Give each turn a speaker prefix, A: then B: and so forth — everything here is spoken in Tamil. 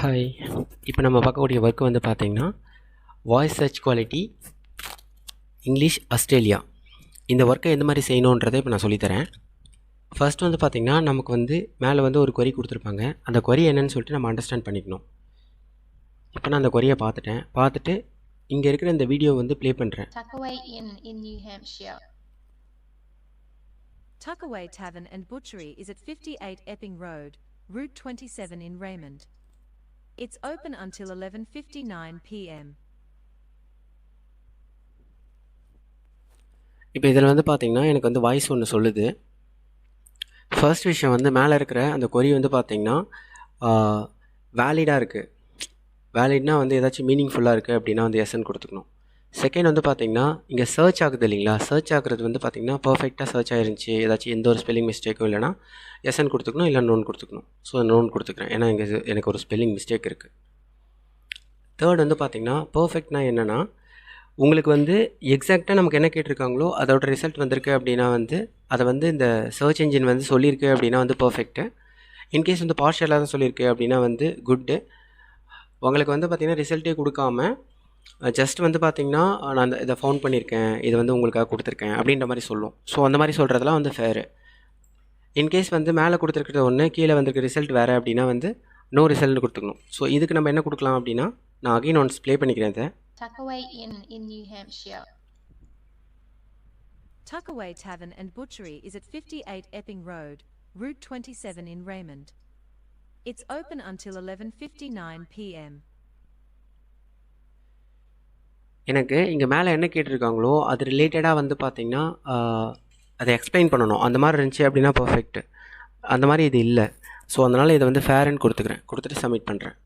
A: ஹாய் இப்போ நம்ம பார்க்கக்கூடிய ஒர்க் வந்து பார்த்தீங்கன்னா voice search quality English Australia இந்த ஒர்க்கை எந்த மாதிரி செய்யணுன்றதை இப்போ நான் சொல்லித்தரேன். ஃபர்ஸ்ட் வந்து பார்த்திங்கன்னா நமக்கு வந்து மேலே வந்து ஒரு கொரி கொடுத்துருப்பாங்க. அந்த கொரி என்னன்னு சொல்லிட்டு நம்ம அண்டர்ஸ்டாண்ட் பண்ணிக்கணும். இப்போ நான் அந்த கொரியை பார்த்துட்டேன். பார்த்துட்டு இங்கே இருக்கிற இந்த வீடியோ வந்து ப்ளே பண்ணுறேன்
B: Tuckaway Inn in New Hampshire.
C: Tuckaway Tavern and Butchery is at 58 Epping Road, Route 27 in Raymond. It's open until 11:59 p.m.
A: இப்போ இதில் வந்து பார்த்தீங்கன்னா எனக்கு வந்து வாய்ஸ் ஒன்று சொல்லுது. ஃபர்ஸ்ட் விஷயம் வந்து மேலே இருக்கிற அந்த கொரி வந்து பார்த்தீங்கன்னா வேலிடாக இருக்குது வேலிட்னா வந்து ஏதாச்சும் மீனிங்ஃபுல்லாக இருக்குது அப்படின்னா வந்து எஸ்என் கொடுத்துக்கணும். செகண்ட் வந்து பார்த்தீங்கன்னா இங்கே சர்ச் ஆகுது இல்லைங்களா? சர்ச் ஆகுறது வந்து பார்த்தீங்கன்னா பர்ஃபெக்டாக சர்ச் ஆயிருந்துச்சு. ஏதாச்சும் எந்த ஒரு ஸ்பெல்லிங் மிஸ்டேக்கும் இல்லைனா எஸ்என் கொடுத்துக்கணும் இல்லை நோன் கொடுத்துக்கணும். ஸோ நோன் கொடுத்துக்கிறேன். ஏன்னா இங்கே எனக்கு ஒரு ஸ்பெல்லிங் மிஸ்டேக் இருக்குது தேர்ட் வந்து பார்த்தீங்கன்னா பர்ஃபெக்ட்னா என்னென்னா உங்களுக்கு வந்து எக்ஸாக்டாக நமக்கு என்ன கேட்டிருக்காங்களோ அதோட ரிசல்ட் வந்திருக்கு அப்படின்னா வந்து அதை வந்து இந்த சர்ச் இன்ஜின் வந்து சொல்லியிருக்கு அப்படின்னா வந்து பர்ஃபெக்ட்டு இன்கேஸ் வந்து பார்ஷியலாக தான் சொல்லியிருக்கு அப்படின்னா வந்து குட்டு உங்களுக்கு வந்து பார்த்திங்கன்னா ரிசல்ட்டே கொடுக்காம ஜஸ்ட் வந்து பார்த்திங்கன்னா நான் அந்த இதை ஃபவுண்ட் பண்ணியிருக்கேன் இது வந்து உங்களுக்காக கொடுத்துருக்கேன் அப்படின்ற மாதிரி சொல்லும் ஸோ அந்த மாதிரி சொல்கிறதுலாம் வந்து ஃபேரு இன்கேஸ் வந்து மேலே கொடுத்துருக்கிறது ஒன்று கீழே வந்திருக்க ரிசல்ட் வேறு அப்படின்னா வந்து நோ ரிசல்ட் கொடுத்துக்கணும் ஸோ இதுக்கு நம்ம என்ன கொடுக்கலாம் அப்படின்னா நான் அகைன் ஒன்ஸ் ப்ளே பண்ணிக்கிறேன் இதை
B: Tuckaway Inn in New Hampshire.
C: Tuckaway Tavern and Butchery is at 58 Epping Road, Route 27 in Raymond. It's open until 11:59 p.m.
A: எனக்கு இங்கே மேலே என்ன கேட்டிருக்காங்களோ அது ரிலேட்டடாக வந்து பார்த்தீங்கன்னா அதை எக்ஸ்பிளைன் பண்ணணும். அந்த மாதிரி இருந்துச்சு அப்படின்னா பர்ஃபெக்ட் அந்த மாதிரி இது இல்லை. ஸோ அதனால் இதை வந்து ஃபேர்னு கொடுத்துக்கிறேன். கொடுத்துட்டு சப்மிட் பண்ணுறேன்